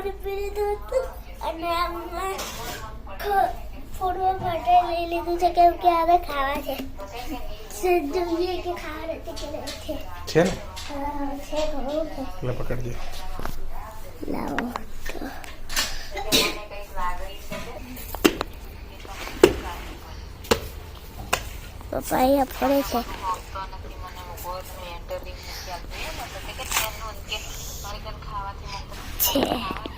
પાણી પી લીધું હતું અને આમાં ફોડવા માટે લઈ લીધું છે કેમ કે હવે ખાવા છે. જોઈએ કે ખાવા નથી કે છે. ને? છે એટલે પકડજે. લાવો. પપ્પા અહીંયા ફરે છે. છે.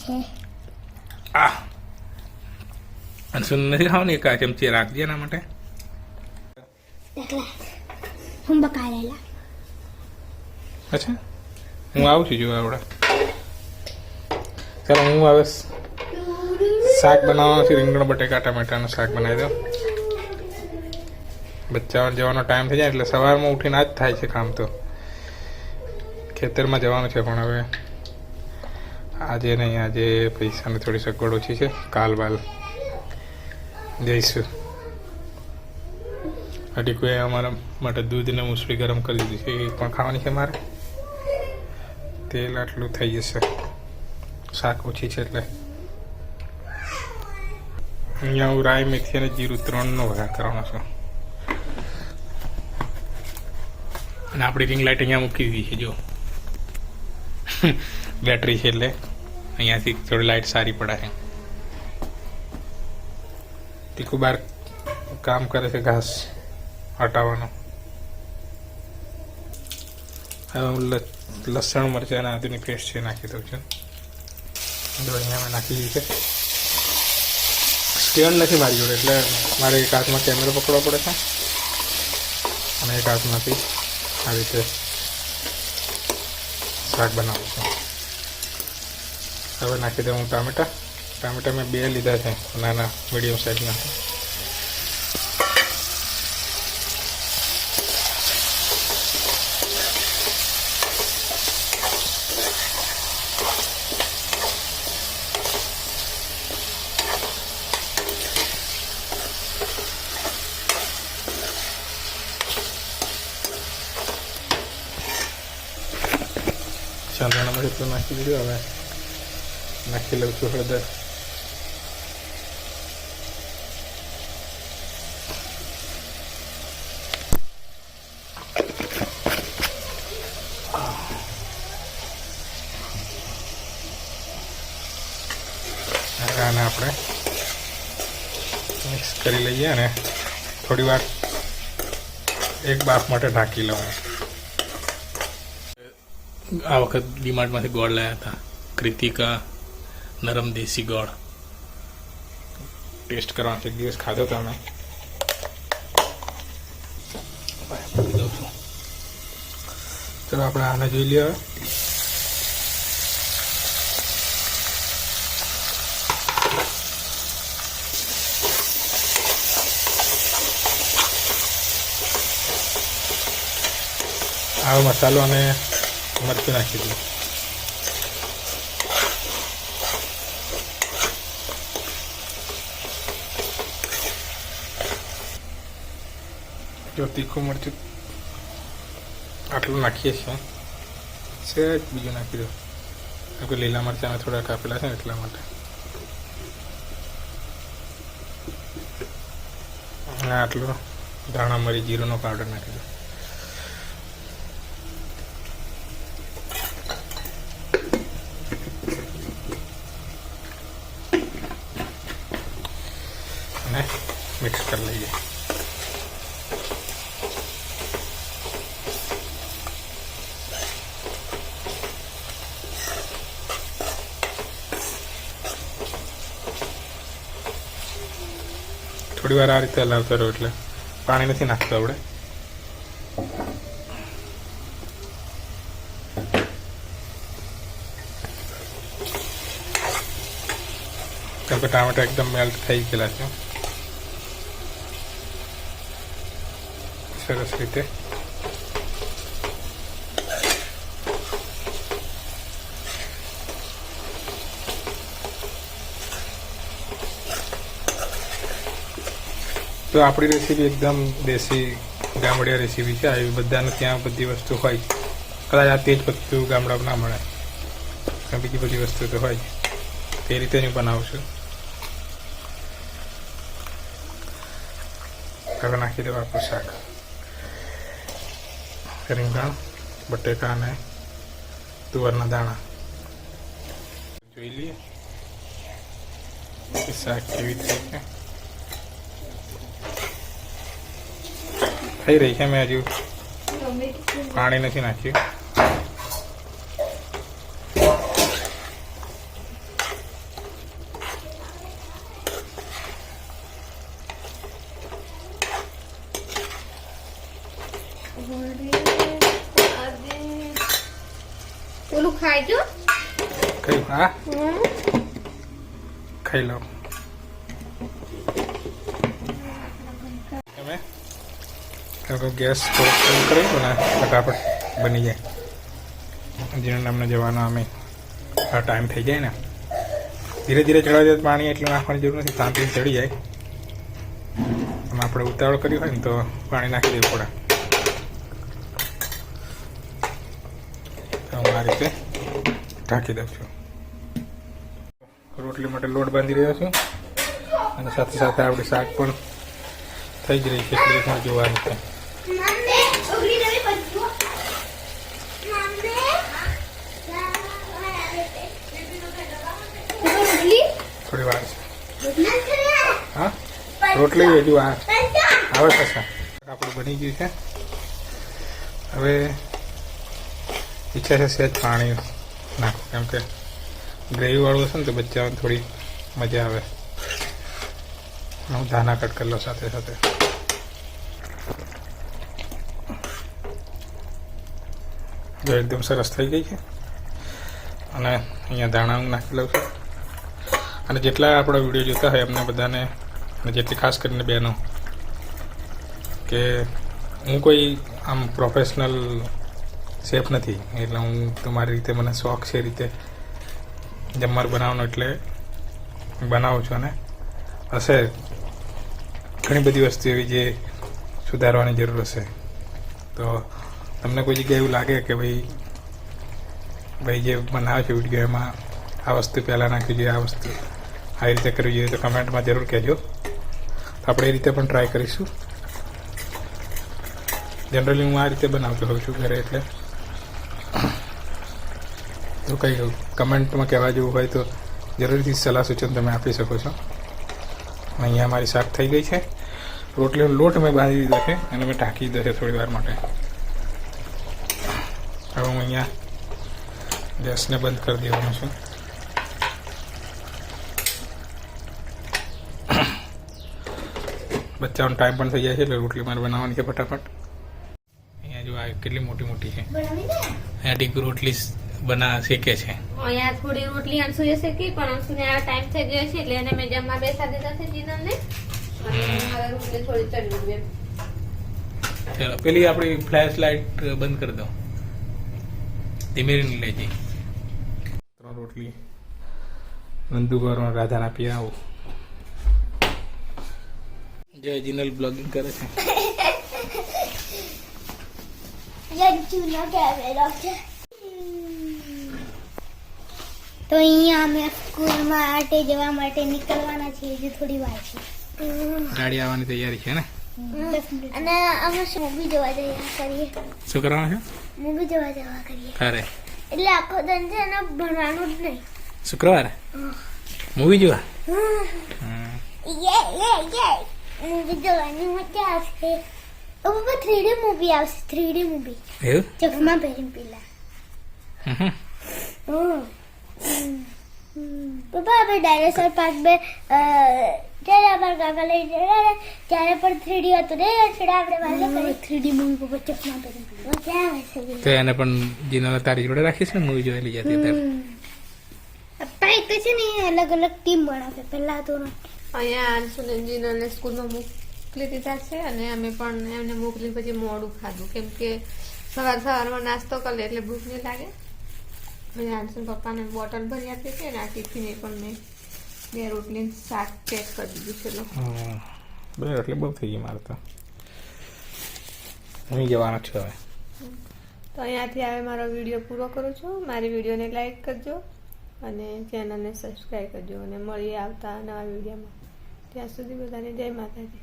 છે આ અને સુન નથી ખાવાની એક આ ચમચી રાખજે એના માટે હું બકાલેલા અચ્છા હું આવું છું જોવા આવડે ચાલો હું હવે શાક બનાવવાનું છે રીંગણ બટેકા ટમેટાનું શાક બનાવી દો બચ્ચા જવાનો ટાઈમ થઈ જાય એટલે સવારમાં ઉઠીને આ જ થાય છે કામ તો ખેતરમાં જવાનું છે, પણ હવે આજે નહીં, આજે પૈસાની થોડી સગવડ ઓછી છે. કાલ બાલ જઈશું. અડીકોએ અમારા માટે દૂધ ને મૂસળી ગરમ કરી દીધી છે, એ પણ ખાવાની છે મારે. તેલ આટલું થઈ જશે. શાક ઓછી છે એટલે. અહીંયા હું રાઈ, મેથી અને જીરું ત્રણનો વઘાર કરવાનો છું. અને આપણી રિંગ લાઇટ અહીંયા મૂકી દીધી છે, જો. બેટરી છે એટલે અહીંયાથી થોડી લાઇટ સારી પડે છે. તીખું બાર કામ કરે છે ઘાસ હટાવવાનું. હવે હું લસણ, મરચાં અને આદુની પેસ્ટ છે નાખી દઉં છું. અહીંયા મેં નાખી દીધી છે. સ્ટેન્ડ નથી મારી જોડે, એટલે મારે એક હાથમાં કેમેરો પકડવો પડે છે. અને એક હાથમાંથી આવી રીતે શાક બનાવું હવે નાખી દઉં હું ટામેટા. ટામેટા મેં બે લીધા છે, નાના મીડિયમ સાઇઝના સાંધાણામાં જેટલું નાખી દીધું હવે નાખી લઉં છું હળદર આને આપણે મિક્સ કરી લઈએ અને થોડી વાર એક બાફ માટે ઢાંકી લઉં આ વખત ડીમાર્ટમાંથી ગોળ લાવ્યા હતા. કૃતિકા, નરમ દેશી ગોળ. ટેસ્ટ કરવાનો એક દિવસ ખાધો તો અમે. ચલો, આપણે આને જોઈ લઈએ આ મસાલો અને મરચું નાખી દઉં જો તીખું મરચું આટલું નાખીએ છીએ સહેજ બીજું નાખી દો કેમ કે લીલા મરચાં થોડા કાપેલા છે એટલા માટે આટલું ધાણા મરી જીરુંનો પાવડર નાખી દો અને મિક્સ કરી લઈએ થોડી વાર આ રીતે હલાવતા રહો એટલે પાણી નથી નાખતો આપણે ટામેટા એકદમ મેલ્ટ થઈ ગયેલા છે સરસ રીતે તો આપણી રેસીપી એકદમ દેશી ગામડિયા રેસીપી છે. આવી બધાને ત્યાં બધી વસ્તુ હોય. કદાચ આ તેજ પત્તું ગામડામાં ના મળે. બીજી બધી વસ્તુ તો હોય. તે રીતે હું બનાવું છું. હવે નાખી દેવા આપણું શાક. રીંગણ બટેકા અને તુવરના દાણા જોઈ લઈએ કે શાક કેવી થઈ છે થઈ રહી છે મેં હજુ પાણી નથી નાખ્યું ઓલું ખાઈ જો હા? ખાઈ લો. ગેસ કરી દો ને ફટાફટ બની જાય. જેના નામને જવાનો અમે. આ ટાઈમ થઈ જાય ને. ધીરે ધીરે ચડાવી જાય પાણી એટલું નાખવાની જરૂર નથી શાંતિથી ચડી જાય. આપણે ઉતાવળ કરી હોય ને તો પાણી નાખી દેવું પડે તો હું આ રીતે ઢાંકી દઉં છું રોટલી માટે લોટ બાંધી રહ્યો છું. અને સાથે સાથે આપણી શાક પણ થઈ જ રહી છે એટલે પણ જોવાની છે. થોડી વાર છે. હા? રોટલી હજુ આ આવે છે. આપણું બની ગયું છે. હવે ઈચ્છા છે સહેજ પાણી નાખો. કેમ કે ગ્રેવીવાળું હશે ને તો બચ્ચાઓને થોડી મજા આવે. હું ધાના કટ કરી લો સાથે સાથે. જો એકદમ સરસ થઈ ગઈ છે. અને અહીંયા ધાણા નાખી લઉં છું. અને જેટલા આપણા વીડિયો જોતા હોય એમને બધાને, અને જેટલી ખાસ કરીને બહેનો, કે હું કોઈ આમ પ્રોફેશનલ શેફ નથી. એટલે હું તમારી રીતે મને શોખ છે રીતે જમવાનું બનાવવાનો એટલે બનાવું છું અને હશે. ઘણી બધી વસ્તુ એવી જે સુધારવાની જરૂર હશે. તો તમને કોઈ જગ્યાએ એવું લાગે કે ભાઈ ભાઈ જે બનાવે છે વીડિયો એમાં આ વસ્તુ પહેલાં નાખવી જોઈએ, આ વસ્તુ આવી રીતે કરવી જોઈએ તો કમેન્ટમાં જરૂર કહેજો. તો આપણે એ રીતે પણ ટ્રાય કરીશું. જનરલી હું આ રીતે બનાવતો હોઉં છું ઘરે એટલે તો કંઈ કમેન્ટમાં કહેવા જેવું હોય તો જરૂરથી સલાહ સૂચન તમે આપી શકો છો. અહીંયા મારી શાક થઈ ગઈ છે. રોટલીનો લોટ મેં બાંધી દીધો છે અને મેં ઢાંકી દીધો છે થોડી વાર માટે. હવે હું અહીંયા ગેસને બંધ કરી દેવાનું છું. બચ્ચાઓનો ટાઈમ પણ થઈ જાય છે એટલે રોટલી મારે બનાવવાની છે ફટાફટ. અહીંયા જો આ કેટલી મોટી મોટી છે. અહીંયા ટીક રોટલી બના શીખે છે. અહીંયા થોડી રોટલી અંશુ એ શેકી પણ અંશુને આ ટાઈમ થઈ ગયો છે એટલે એને મેં જમવા બેસા દીધા છે જીનલને અને હવે રોટલી થોડી ચડી ચાલો પેલી આપણી ફ્લેશ લાઇટ બંધ કરી દો. ધીમે રહીને લેજે ત્રણ રોટલી નંદુગોરમાં રાધાના આવું જય જીનલ બ્લોગિંગ કરે છે. યાર ચૂનો કેમેરો છે. તો અહીંયા અમે સ્કૂલ આટે જવા માટે નીકળવાના છીએ હજુ થોડી વાર છે. ગાડી આવવાની તૈયારી છે ને? અને અમે મૂવી જોવા જવા કરીએ? શું કરવાનું છે? મૂવી જોવા જવા કરીએ. અરે એટલે આખો દન છે ને ભણવાનું જ નહીં. શુક્રવારે? મૂવી જોવા? યે યે યે. મૂવી જોવાની મજા આવશે. હવે થ્રીડી મૂવી આવશે થ્રીડી મૂવી એવું? ચશ્મા પહેરીને પેલા. હમ. પપ્પા આપણે ડાયનોસોર પાર્ક બે જ્યારે અમારા કાકા લઈ ગયા ત્યારે પણ થ્રીડી હતું ને છેડા આપણે વાલે થ્રીડી મૂવી પપ્પા ચશ્મા આવે છે? તો એને પણ જીનલ તારી જોડે રાખીશ ને મૂવી જોઈ લઈ જતી ત્યારે પપ્પા એક છે ને અલગ અલગ ટીમ બનાવે પહેલા તો અહીંયા અંશુને જીનાને સ્કૂલમાં મોકલી દીધા છે અને અમે પણ એમને મોકલી પછી મોડું ખાધું. કેમ કે સવાર સવારમાં નાસ્તો કરે એટલે ભૂખ નહીં લાગે. અને અંશુ પપ્પાને બોટલ ભરી આપી છે અને આ ટિફિન પણ મેં બે રોટલી શાક પેક કરી દીધું છે બે રોટલી બહુ થઈ ગઈ મારે તો. હું જવાના છું હવે. તો તો અહીંયાથી હવે મારો વીડિયો પૂરો કરું છું. મારી વિડીયોને લાઈક કરજો અને ચેનલને સબસ્ક્રાઈબ કરજો. અને મળીએ આવતા નવા વિડીયોમાં. ત્યાં સુધી બધાને જય માતાજી.